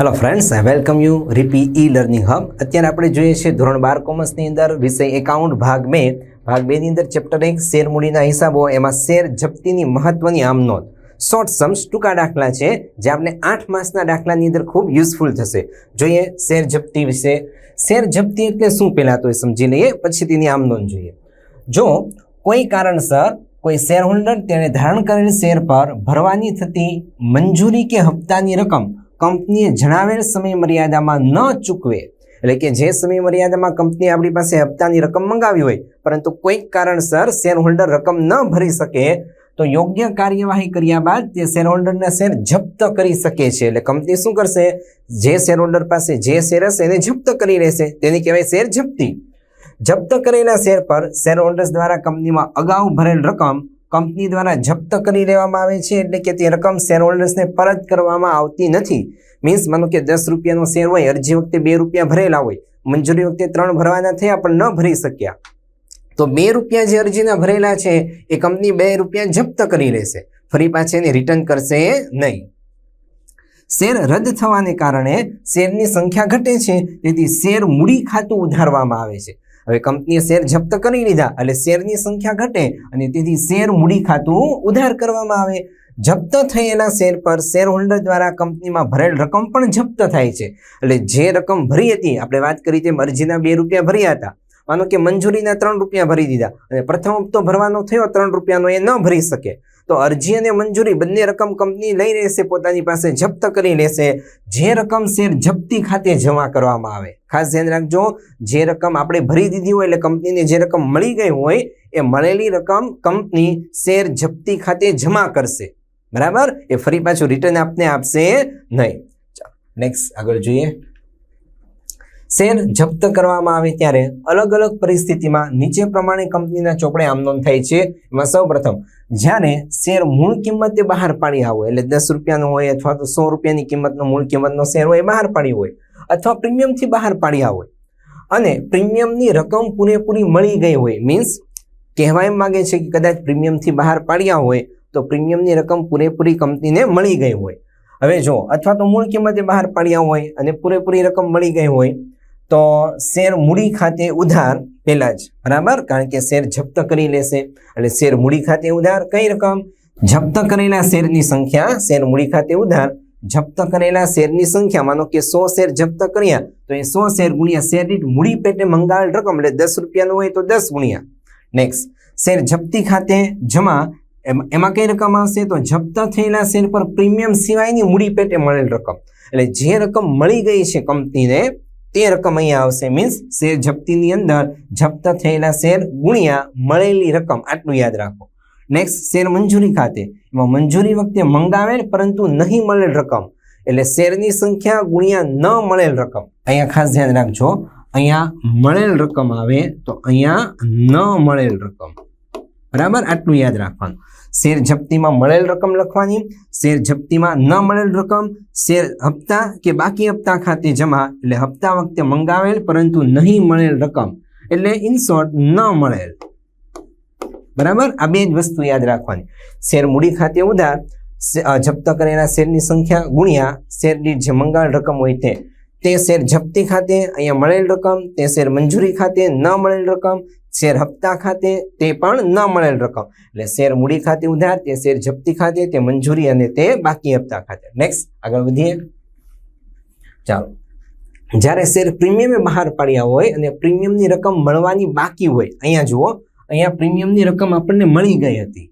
Hello friends welcome you RP e learning hub અત્યારે આપણે જોઈએ છીએ ધોરણ બાર કોમર્સની અંદર વિષય એકાઉન્ટ ભાગ બે. ભાગ બેની અંદર ચેપ્ટર એક, શેર મૂડીના હિસાબો, એમાં શેર જપ્તીની મહત્વની આમ નોંધ. શોર્ટ સમ્સ ટૂંકા દાખલા છે, જે આપણે આઠ માસના દાખલાની અંદર ખૂબ યુઝફુલ થશે. જોઈએ શેર જપ્તી વિશે. શેર જપ્તી એટલે શું પહેલાં તો એ સમજી લઈએ, પછી તેની આમ નોંધ જોઈએ. જો કોઈ કારણસર કોઈ શેર હોલ્ડર તેણે ધારણ કરેલ શેર પર ભરવાની થતી મંજૂરી કે હપ્તાની રકમ કંપનીએ જણાવેલ સમય મર્યાદામાં ન ચૂકવે. એટલે કે જે સમય મર્યાદામાં કંપની આપણી પાસે હપ્તાની રકમ મંગાવી હોય, પરંતુ કોઈક કારણસર શેર હોલ્ડર રકમ ન ભરી શકે, તો યોગ્ય કાર્યવાહી કર્યા બાદ તે શેર હોલ્ડરના શેર જપ્ત કરી શકે છે. એટલે કંપની શું કરશે? જે શેર હોલ્ડર પાસે જે શેર હશે એને જપ્ત કરી લેશે. તેની કહેવાય શેર જપ્તી. જપ્ત કરેલા શેર પર શેર હોલ્ડર્સ દ્વારા કંપનીમાં અગાઉ ભરેલ રકમ કંપની દ્વારા જપ્ત કરી લેવામાં આવે છે એટલે કે તે રકમ શેર હોલ્ડર્સને પરત કરવામાં આવતી નથી. મીન્સ માનો કે દસ રૂપિયાનો શેર હોય, અરજી વખતે બે રૂપિયા ભરેલા હોય, મંજૂરી વખતે ત્રણ ભરવાના થયા પણ ન ભરી શક્યા. તો બે રૂપિયા જે અરજીના ભરેલા છે, એ કંપની બે રૂપિયા જપ્ત કરી લેશે. ફરી પાછી એને રિટર્ન કરશે નહીં. શેર રદ થવાને કારણે શેરની સંખ્યા ઘટે છે, તેથી શેર મૂડી ખાતું ઉધારવામાં આવે છે. હવે કંપનીએ શેર જપ્ત કરી લીધા એટલે શેરની સંખ્યા ઘટે અને તેથી શેર મૂડી ખાતું ઉધાર કરવામાં આવે. જપ્ત થયેલા શેર પર શેર હોલ્ડર દ્વારા કંપનીમાં ભરેલ રકમ પણ જપ્ત થાય છે. એટલે જે રકમ ભરી હતી, આપણે વાત કરી તેમ અરજીના બે રૂપિયા ભર્યા હતા. માનો કે મંજૂરીના ત્રણ રૂપિયા ભરી દીધા અને પ્રથમ હપ્તો ભરવાનો થયો, ત્રણ રૂપિયાનો એ ન ભરી શકે. તો અરજી અને મંજૂરી બંને રકમ કંપની લઈ લેશે, પોતાની પાસે જપ્ત કરી લેશે. જે રકમ શેર જપ્તી ખાતે જમા કરવામાં આવે. ખાસ ધ્યાન રાખજો, જે રકમ આપણે ભરી દીધી હોય એટલે કંપનીને જે રકમ મળી ગઈ હોય, એ મળેલી રકમ કંપની શેર જપ્તી ખાતે જમા કરશે. બરાબર? એ ફરી પાછું રિટર્ન આપને આપશે નહીં. ચાલો નેક્સ્ટ આગળ જોઈએ. શેર જપ્ત કરવામાં આવે ત્યારે અલગ અલગ પરિસ્થિતિમાં નીચે પ્રમાણે કંપનીના ચોપડે આમદોન થાય છે. એમાં સૌ પ્રથમ જ્યારે શેર મૂળ કિંમતે બહાર પાડ્યા હોય એટલે દસ રૂપિયાનો હોય અથવા તો સો રૂપિયાની કિંમતનો મૂળ કિંમતનો શેર હોય બહાર પાડ્યો હોય, અથવા પ્રીમિયમથી બહાર પાડ્યા હોય અને પ્રીમિયમની રકમ પૂરેપૂરી મળી ગઈ હોય મીન્સ કહેવા એમ માગે છે કે કદાચ પ્રીમિયમથી બહાર પાડ્યા હોય, તો પ્રીમિયમની રકમ પૂરેપૂરી કંપનીને મળી ગઈ હોય. હવે જો, અથવા તો મૂળ કિંમતે બહાર પાડ્યા હોય અને પૂરેપૂરી રકમ મળી ગઈ હોય તો શેર મૂડી ખાતે ઉધાર પહેલાં જ, બરાબર? કારણ કે શેર જપ્ત કરી લેશે. એટલે શેર મૂડી ખાતે ઉધાર કઈ રકમ? જપ્ત કરેલા શેરની સંખ્યા, શેર મૂડી ખાતે ઉધાર, જપ્ત કરેલા શેરની સંખ્યા. માનો કે સો શેર જપ્ત કર્યા, તો એ સો શેર ગુણ્યા શેર દીઠ મૂડી પેટે મંગાવેલ રકમ. એટલે દસ રૂપિયાનું હોય તો દસ ગુણ્યા. નેક્સ્ટ શેર જપ્તી ખાતે જમા એમાં કઈ રકમ આવશે? તો જપ્ત થયેલા શેર પર પ્રીમિયમ સિવાયની મૂડી પેટે મળેલ રકમ. એટલે જે રકમ મળી ગઈ છે કંપનીને તે રકમ અહીંયા આવશે. મીન્સ શેર જપ્તીની અંદર જપ્ત થયેલા શેર ગુણ્યા મળેલી રકમ. આટલું યાદ રાખો. નેક્સ્ટ શેર મંજૂરી ખાતે. એમાં મંજૂરી વખતે મંગાવે પરંતુ નહીં મળેલ રકમ. એટલે શેરની સંખ્યા ગુણ્યા ન મળેલ રકમ. અહીંયા ખાસ ધ્યાન રાખજો. અહીંયા મળેલ રકમ આવે તો અહીંયા ન મળેલ રકમ. બરાબર? આટલું યાદ રાખવાનું. શેર જપ્તીમાં મળેલ રકમ લખવાની, શેર જપ્તીમાં ન મળેલ રકમ, શેર હપ્તા કે બાકી હપ્તા ખાતે જમા, એટલે હપ્તા વખતે મંગાવેલ પરંતુ નહીં મળેલ રકમ, એટલે ઇન શોર્ટ ન મળેલ. બરાબર? આ બે જ વસ્તુ યાદ રાખવાની. શેર મૂડી ખાતે ઉધાર જપ્ત કરેલા શેરની સંખ્યા ગુણ્યા, શેર દીઠ જે મંગાવેલ રકમ હોય તે. તે શેર જપ્તી ખાતે અહીંયા મળેલ રકમ, તે શેર મંજૂરી ખાતે ન મળેલ રકમ શેર હપ્તા ખાતે તે પણ ન મળેલ રકમ. એટલે શેર મૂડી ખાતે ઉધાર, તે શેર જપ્તી ખાતે, તે મંજૂરી અને તે બાકી હપ્તા ખાતે. નેક્સ્ટ આગળ વધીએ. ચાલો. જ્યારે શેર પ્રીમિયમે બહાર પાડ્યા હોય અને પ્રીમિયમની રકમ મળવાની બાકી હોય, અહીંયા જુઓ, અહીંયા પ્રીમિયમની રકમ આપણને મળી ગઈ હતી.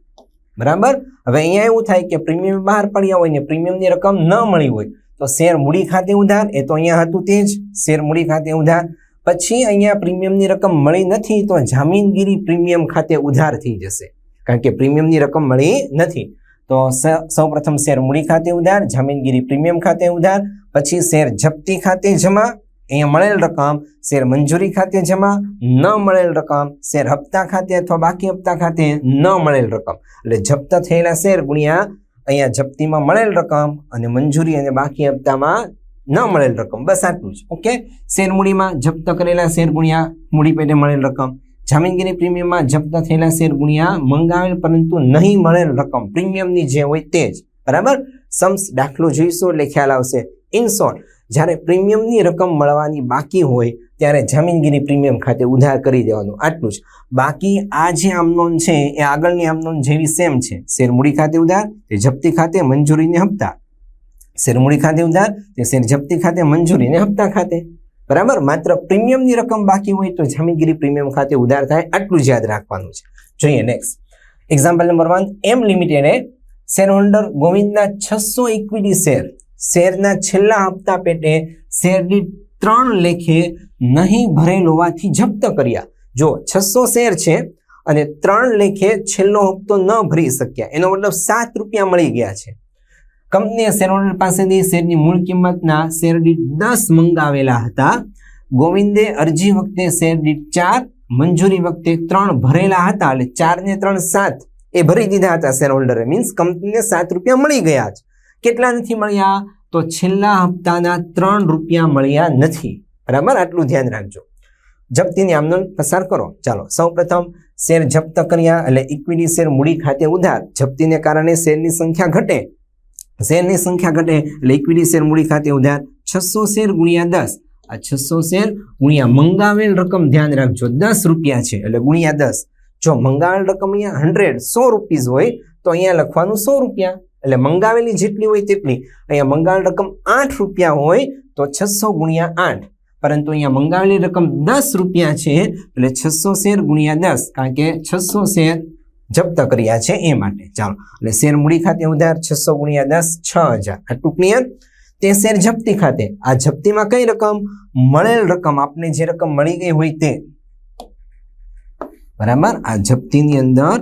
બરાબર? હવે અહીંયા એવું થાય કે પ્રીમિયમ બહાર પાડ્યા હોય ને પ્રીમિયમની રકમ ન મળી હોય, તો શેર મૂડી ખાતે ઉધાર, એ તો અહીંયા હતું તે જ. શેર મૂડી ખાતે ઉધાર પછી અહીંયા પ્રીમિયમની રકમ મળી નથી તો જામીનગીરી પ્રીમિયમ ખાતે ઉધાર થઈ જશે. કારણ કે પ્રીમિયમની રકમ મળી નથી તો સૌપ્રથમ શેર મૂડી ખાતે ઉધાર, જામીનગીરી પ્રીમિયમ ખાતે ઉધાર, પછી શેર જપ્તી ખાતે જમા, અહીંયા મળેલ રકમ, શેર મંજૂરી ખાતે જમા, ન મળેલ રકમ, શેર હપ્તા ખાતે અથવા બાકી હપ્તા ખાતે ન મળેલ રકમ. એટલે જપ્ત થયેલા શેર ગુણ્યા અહીંયા જપ્તીમાં મળેલ રકમ અને મંજૂરી અને બાકી હપ્તામાં ન મળેલ રકમ. બસ આટલું જ. ઓકે શેર મૂડીમાં જપ્ત કરેલા શેર ગુણ્યા મૂડી પેટે મળેલ રકમ. જામીનગીરી પ્રીમિયમમાં જપ્ત થયેલા શેર ગુણ્યા મંગાવેલ પરંતુ નહીં મળેલ રકમ. પ્રીમિયમની જે હોય તે જ. બરાબર? સમ્સ દાખલો જોઈશું એટલે ખ્યાલ આવશે. ઇન શોર્ટ જ્યારે પ્રીમિયમની રકમ મળવાની બાકી હોય, ત્યારે જામીનગીરી પ્રીમિયમ ખાતે ઉધાર કરી દેવાનું. આટલું જ. બાકી આ જે આમનોન છે, એ આગળની આમનોન જેવી સેમ છે. શેર મૂડી ખાતે ઉધાર, તે જપ્તી ખાતે મંજૂરીને હપ્તા. શેર મૂડી ખાતે ઉધાર, તે શેર જપ્તી ખાતે, મંજૂરી ને હપ્તા ખાતે. બરાબર? માત્ર પ્રીમિયમની રકમ બાકી હોય તો જામીનગીરી પ્રીમિયમ ખાતે ઉધાર થાય આટલું જ યાદ રાખવાનું છે. જોઈએ next example number one M લિમિટેડે share holder ગોવિંદના છસો ઇક્વિટી શેર શેરના છેલ્લા હપ્તા પેટે શેરની ત્રણ લેખે નહીં ભરેલ હોવાથી જપ્ત કર્યા. જો છસો શેર છે અને ત્રણ લેખે છેલ્લો હપ્તો ન ભરી શક્યા, એનો મતલબ સાત રૂપિયા મળી ગયા છે. કંપનીએ શેર હોલ્ડર પાસેથી શેરની મૂળ કિંમતના શેર દીઠ દસ મંગાવેલા હતા. ગોવિંદે અરજી વખતે શેર દીઠ ચાર, મંજૂરી વખતે ત્રણ ભરેલા હતા એટલે ચાર ને ત્રણ સાત એ ભરી દીધા હતા શેર હોલ્ડરે મીન્સ કંપનીને સાત રૂપિયા મળી ગયા છે કેટલા નથી મળ્યા? તો છેલ્લા હપ્તાના ત્રણ રૂપિયા મળ્યા નથી. બરાબર? આટલું ધ્યાન રાખજો. જપ્તીની આમદન પસાર કરો. ચાલો સૌપ્રથમ શેર જપ્ત કર્યા એટલે ઇક્વિટી શેર મૂડી ખાતે ઉધાર. જપ્તીને કારણે શેરની સંખ્યા ઘટે. શેરની સંખ્યા ઘટે? એટલે ઇક્વિટી શેર મૂડી ખાતે ઉધાર છસો શેર ગુણ્યા દસ. આ છસો શેર ગુણ્યા મંગાવેલ રકમ ધ્યાન રાખજો, દસ રૂપિયા છે, એટલે ગુણ્યા દસ. જો મંગાવેલ રકમ અહીંયા હંડ્રેડ સો રૂપીઝ હોય, તો અહીંયા લખવાનું સો રૂપિયા. એટલે મંગાવેલી જેટલી હોય તેટલી. અહીંયા મંગાવેલ રકમ આઠ રૂપિયા હોય, તો છસો ગુણ્યા આઠ. પરંતુ અહીંયા મંગાવેલી રકમ દસ રૂપિયા છે, એટલે છસો શેર ગુણ્યા દસ. કારણ કે છસો શેર જપ્ત કર્યા છે એ માટે. ચાલો. એટલે શેર મૂડી ખાતે ઉધાર છસો ગુણ્યા દસ, છ હજાર. આટલું ક્લિયર તે શેર જપ્તી ખાતે. આ જપ્તીમાં કઈ રકમ? મળેલ રકમ. આપને જે રકમ મળી ગઈ હોય તે. બરાબર? આ જપ્તીની અંદર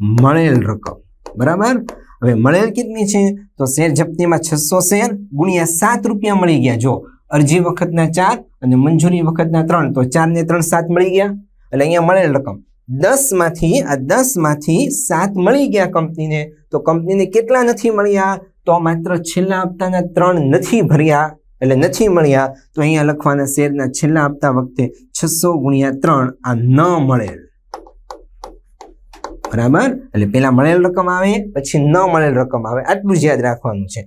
મળેલ રકમ. બરાબર? હવે મળેલ કેટલી છે? તો શેર જપ્તીમાં છસો શેર ગુણ્યા સાત રૂપિયા મળી ગયા. જો અરજી વખતના ચાર અને મંજૂરી વખતના ત્રણ. તો ચાર ને ત્રણ સાત મળી ગયા. એટલે અહીંયા મળેલ રકમ. દસમાંથી આ દસમાંથી સાત મળી ગયા કંપનીને. તો કંપનીને કેટલા નથી મળ્યા? તો માત્ર છેલ્લા હપ્તાના ત્રણ નથી ભર્યા, એટલે નથી મળ્યા. તો અહીંયા લખવાના શેરના છેલ્લા હપ્તા વખતે છસો ગુણ્યા ત્રણ આ ન મળેલ. બરાબર? એટલે પેલા મળેલ રકમ આવે, પછી ન મળેલ રકમ આવે. આટલું જ યાદ રાખવાનું છે.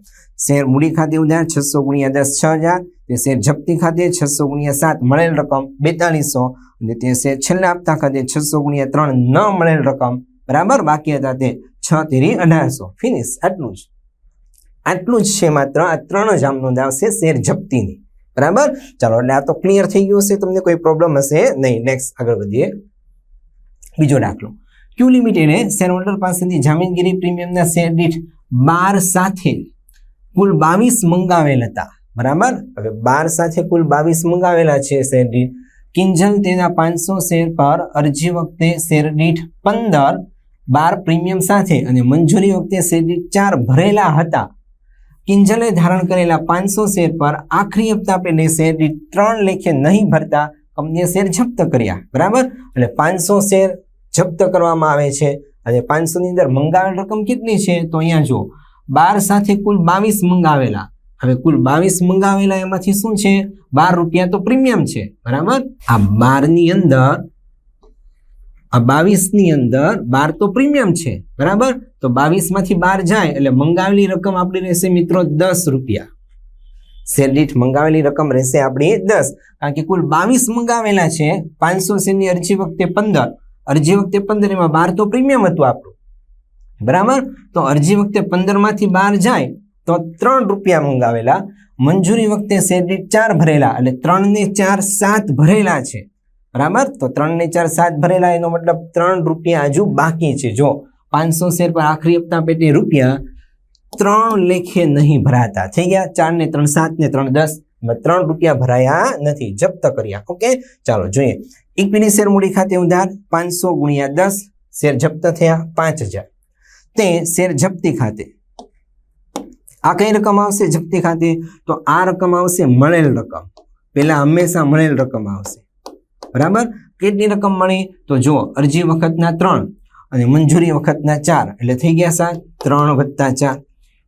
શેર મૂડી ખાતે ઉધાર છસો ગુણ્યા દસ, છ હજાર. શેર જપ્તી ખાતે છસો ગુણ્યા સાત મળેલ રકમ બેતાલીસો અને તે શેર છેલ્લા હપ્તા ખાતે છસો ગુણ્યા ત્રણ ન મળેલ રકમ. બરાબર? બાકી હતા તે છ તેરી અઢારસો. ફિનિશ આટલું જ. આટલું જ છે માત્ર. આ ત્રણ જ આમ આવશે શેર જપ્તીની. બરાબર? ચાલો, એટલે આ તો ક્લિયર થઈ ગયું હશે. તમને કોઈ પ્રોબ્લેમ હશે નહીં. નેક્સ્ટ આગળ વધીએ. બીજો દાખલો. ક્યુ લિમિટેડે શેર હોલ્ડર પાસેથી જામીનગીરી પ્રીમિયમના શેર દીઠ બાર સાથે કુલ બાવીસ મંગાવેલ હતા. બરાબર? હવે બાર સાથે કુલ બાવીસ મંગાવેલા છે શેર દીઠ કિંજલ તેના પાંચસો શેર પર અરજી વખતે શેર દીઠ પંદર, બાર પ્રીમિયમ સાથે અને મંજૂરી વખતે શેર દીઠ ચાર ભરેલા હતા. કિંજલે ધારણ કરેલા પાંચસો શેર પર આખરી હપ્તા પેલે શેર દીઠ ત્રણ લેખે નહીં ભરતા કંપનીએ શેર જપ્ત કર્યા. બરાબર? એટલે પાંચસો શેર જપ્ત કરવામાં આવે છે. અને પાંચસોની અંદર મંગાવેલ રકમ કેટલી છે? તો અહીંયા જુઓ. બાર સાથે કુલ બાવીસ મંગાવેલા. હવે કુલ બાવીસ મંગાવેલા એમાંથી શું છે? બાર રૂપિયા તો પ્રીમિયમ છે, બરાબર? આ બારની અંદર, આ બાવીસની અંદર બાર તો પ્રીમિયમ છે, બરાબર? તો બાવીસમાંથી બાર જાય એટલે મંગાવેલી રકમ આપણી રહેશે મિત્રો દસ રૂપિયા. શેર મંગાવેલી રકમ રહેશે આપણી દસ. કારણ કે કુલ બાવીસ મંગાવેલા છે, પાંચસો શેરની અરજી વખતે પંદર. અરજી વખતે પંદર એમાં બાર તો પ્રીમિયમ હતું આપણું. બરાબર? તો અરજી વખતે પંદરમાંથી બાર જાય તો ત્રણ રૂપિયા મંગાવેલા. મંજૂરી વખતે શેર ચાર ભરેલા એટલે ત્રણ ને ચાર સાત ભરેલા છે. બરાબર? તો ત્રણ ને ચાર સાત ભરેલા, એનો મતલબ ત્રણ રૂપિયા હજુ બાકી છે. જો પાંચસો શેર પર આખરી હપ્તા પેટે રૂપિયા ત્રણ લેખે નહીં ભરાતા. થઈ ગયા? ચાર ને ત્રણ સાત ને ત્રણ, દસ. ત્રણ રૂપિયા ભરાયા નથી. જપ્ત કર્યા ઓકે? ચાલો, જોઈએ. ઇક્વિટી શેર મૂડી ખાતે ઉધાર પાંચસો ગુણ્યા દસ. શેર જપ્ત થયા પાંચ હજાર. તે શેર જપ્તી ખાતે આ કઈ રકમ આવશે જપ્તી ખાતે? તો આ રકમ આવશે મળેલ રકમ. પેલા હંમેશા મળેલ રકમ આવશે. બરાબર? કેટલી રકમ મળી? તો જુઓ, અરજી વખતના ત્રણ અને મંજૂરી વખતના ચાર. એટલે થઈ ગયા સાત? ત્રણ વત્તા ચાર.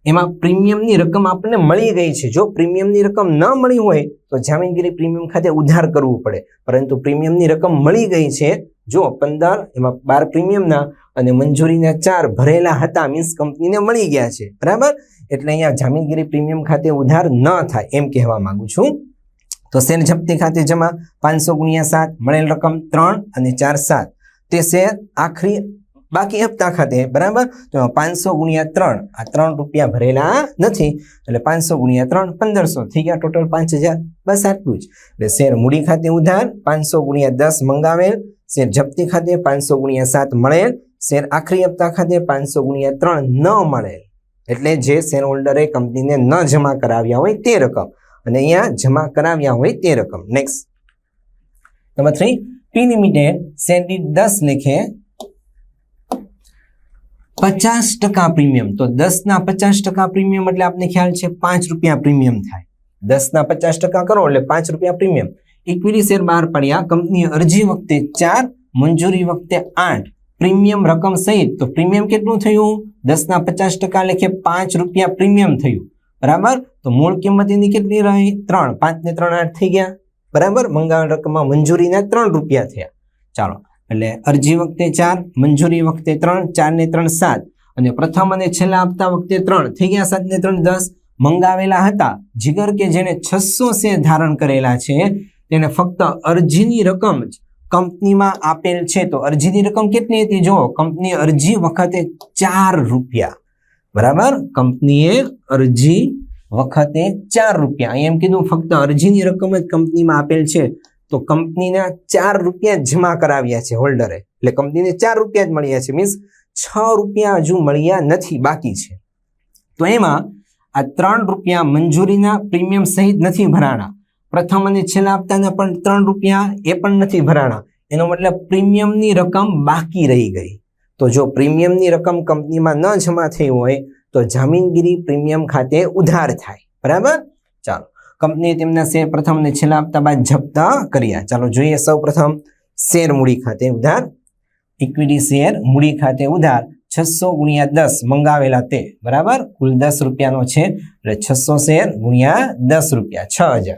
એમાં પ્રીમિયમની રકમ આપણને મળી ગઈ છે. જો પ્રીમિયમની રકમ ન મળી હોય, તો જામીનગીરી પ્રીમિયમ ખાતે ઉધાર કરવું પડે. પરંતુ પ્રીમિયમની રકમ મળી ગઈ છે જો પંદર, એમાં બાર પ્રીમિયમના અને મંજૂરીના ચાર ભરેલા હતા મીન્સ કંપનીને મળી ગયા છે. બરાબર? એટલે અહીંયા જામીનગીરી પ્રીમિયમ ખાતે ઉધાર ન થાય એમ કહેવા માંગુ છું. તો શેર જપ્તી ખાતે જમા પાંચસો ગુણ્યા સાત, મળેલ રકમ ત્રણ અને ચાર સાત. તે શેર આખરી બાકી હપ્તા ખાતે, બરાબર? તો પાંચસો ગુણ્યા ત્રણ, આ ત્રણ રૂપિયા ભરેલા નથી. એટલે પાંચસો ગુણ્યા ત્રણ, પંદરસો. થઈ ગયા ટોટલ પાંચ હજાર. બસ આટલું જ. એટલે શેર મૂડી ખાતે ઉધાર, પાંચસો ગુણ્યા દસ મંગાવેલ. શેર જપ્તી ખાતે પાંચસો ગુણ્યા સાત મળેલ. શેર આખરી હપ્તા ખાતે પાંચસો ગુણ્યા ત્રણ ન મળેલ એટલે જે શેર હોલ્ડરે કંપનીને ન જમા કરાવ્યા હોય તે રકમ. અને અહીંયા જમા કરાવ્યા હોય તે રકમ. Next number three P limited share દીઠ દસ લેખે પચાસ ટકા પ્રીમિયમ. તો દસ ના પચાસ ટકા પ્રીમિયમ એટલે આપને ખ્યાલ છે પાંચ રૂપિયા પ્રીમિયમ થાય. દસ ના પચાસ ટકા કરો એટલે પાંચ રૂપિયા પ્રીમિયમ. ઇક્વિટી શેર બહાર પડ્યા. કંપની અરજી વખતે ચાર, મંજૂરી વખતે આઠ. પ્રીમિયમ રકમ સહિત, તો પ્રીમિયમ કેટલું થયું? દસના પચાસ ટકા લેખે પાંચ રૂપિયા પ્રીમિયમ થયું. બરાબર? તો મૂળ કિંમત એની કેટલી રહી? ત્રણ. પાંચ ને ત્રણ આઠ થઈ ગયા. બરાબર? મંગાવેલ રકમમાં મંજૂરીના ત્રણ રૂપિયા થયા. ચાલો. એટલે અરજી વખતે ચાર, મંજૂરી વખતે ત્રણ, ચાર ને ત્રણ સાત. અને પ્રથમ અને છેલ્લા આપતા વખતે ત્રણ. થઈ ગયા સાત ને ત્રણ દસ. મંગાવેલા હતા. જીગર કે જેને છસો શેર ધારણ કરેલા છે, તેને ફક્ત અરજીની રકમ જ કંપનીમાં આપેલ છે તો અરજીની રકમ કેટલી હતી? જો કંપની અરજી વખતે ચાર રૂપિયા. બરાબર? કંપનીએ અરજી વખતે ચાર રૂપિયા. એમ કીધું, ફક્ત અરજીની રકમ જ કંપનીમાં આપેલ છે. તો કંપનીના ચાર રૂપિયા જમા કરાવ્યા છે હોલ્ડરે. એટલે કંપનીને ચાર રૂપિયા જ મળ્યા છે. મીન્સ છ રૂપિયા હજુ મળ્યા નથી, બાકી છે. તો એમાં આ ત્રણ રૂપિયા મંજૂરીના પ્રીમિયમ સહિત નથી ભરાણા. પ્રથમ અને છેલ્લા હપ્તાના પણ ત્રણ રૂપિયા એ પણ નથી ભરાણા. એનો મતલબ પ્રીમિયમની રકમ બાકી રહી ગઈ. તો જો પ્રીમિયમની રકમ કંપનીમાં ન જમા થઈ હોય, તો જામીનગીરી પ્રીમિયમ ખાતે ઉધાર થાય. બરાબર? ચાલો. કંપનીએ તેમના શેર પ્રથમ અને છેલ્લા હપ્તા બાદ જપ્ત કર્યા. ચાલો જોઈએ સૌ પ્રથમ શેર મૂડી ખાતે ઉધાર. ઇક્વિટી શેર મૂડી ખાતે ઉધાર. છસો ગુણ્યા દસ મંગાવેલા તે. બરાબર? કુલ દસ રૂપિયાનો છે. એટલે છસો શેર ગુણ્યા દસ રૂપિયા. છ હજાર.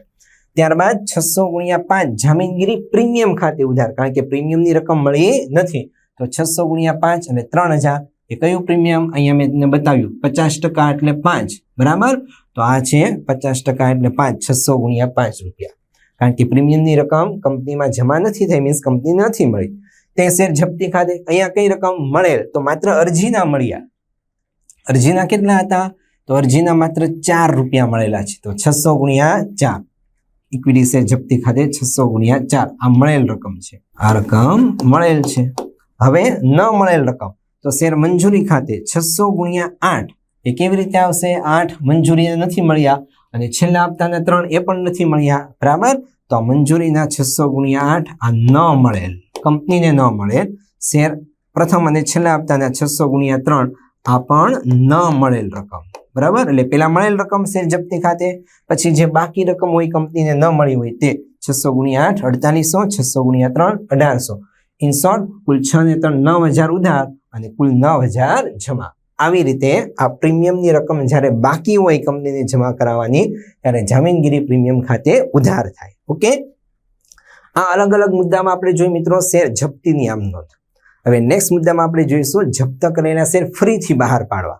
ત્યારબાદ છસો ગુણ્યા પાંચ જામીનગીરી પ્રીમિયમ ખાતે ઉધાર. કારણ કે પ્રીમિયમની રકમ મળી નથી. તો છસો ગુણ્યા પાંચ અને ત્રણ હજાર એ કયું પ્રીમિયમ? અહીંયા મેં બતાવ્યું. પચાસ ટકા એટલે પાંચ. બરાબર? તો આ છે પચાસ ટકા એટલે પાંચ, છસો ગુણ્યા પાંચ રૂપિયા. કારણ કે પ્રીમિયમની રકમ કંપનીમાં જમા નથી થઈ મીન્સ કંપની નથી મળી. તે શેર જપ્તી ખાતે અહીંયા કઈ રકમ મળેલ? તો માત્ર અરજીના મળ્યા. અરજીના કેટલા હતા? તો અરજીના માત્ર ચાર રૂપિયા મળેલા છે. તો છસો ગુણ્યા ચાર. ઇક્વિટી જપ્તી ખાતે છસો ગુણ્યા ચાર. આ મળેલ રકમ છે. આ રકમ મળેલ છે. હવે ન મળેલ રકમ, તો શેર મંજૂરી ખાતે છસો ગુણ્યા આઠ. એ કેવી રીતે આવશે? આઠ મંજૂરી નથી મળ્યા અને છેલ્લા હપ્તાના ત્રણ એ પણ નથી મળ્યા. બરાબર? તો મંજૂરીના છસો ગુણ્યા આઠ આ ન મળેલ. કંપનીને ન મળેલ. શેર પ્રથમ અને છેલ્લા હપ્તાના છસો ગુણ્યા ત્રણ આ પણ ન મળેલ રકમ. બરાબર? એટલે પેલા મળેલ રકમ શેર જપ્તી ખાતે, પછી જે બાકી રકમ હોય કંપનીને ન મળી હોય તે છસો ગુણ્યા આઠ, અડતાલીસો, છસો ગુણ્યા ત્રણ, અઢારસો. ઇન શોર્ટ, કુલ છ ને ત્રણ, નવ હજાર ઉધાર અને કુલ નવ હજાર જમા. આવી રીતે આ પ્રીમિયમની રકમ જ્યારે બાકી હોય કંપનીને જમા કરાવવાની, ત્યારે જામીનગીરી પ્રીમિયમ ખાતે ઉધાર થાય. ઓકે? આ અલગ અલગ મુદ્દામાં આપણે જોઈએ મિત્રો શેર જપ્તીની આમ નોંધ હવે નેક્સ્ટ મુદ્દામાં આપણે જોઈશું જપ્ત કરેલા શેર ફરીથી બહાર પાડવા.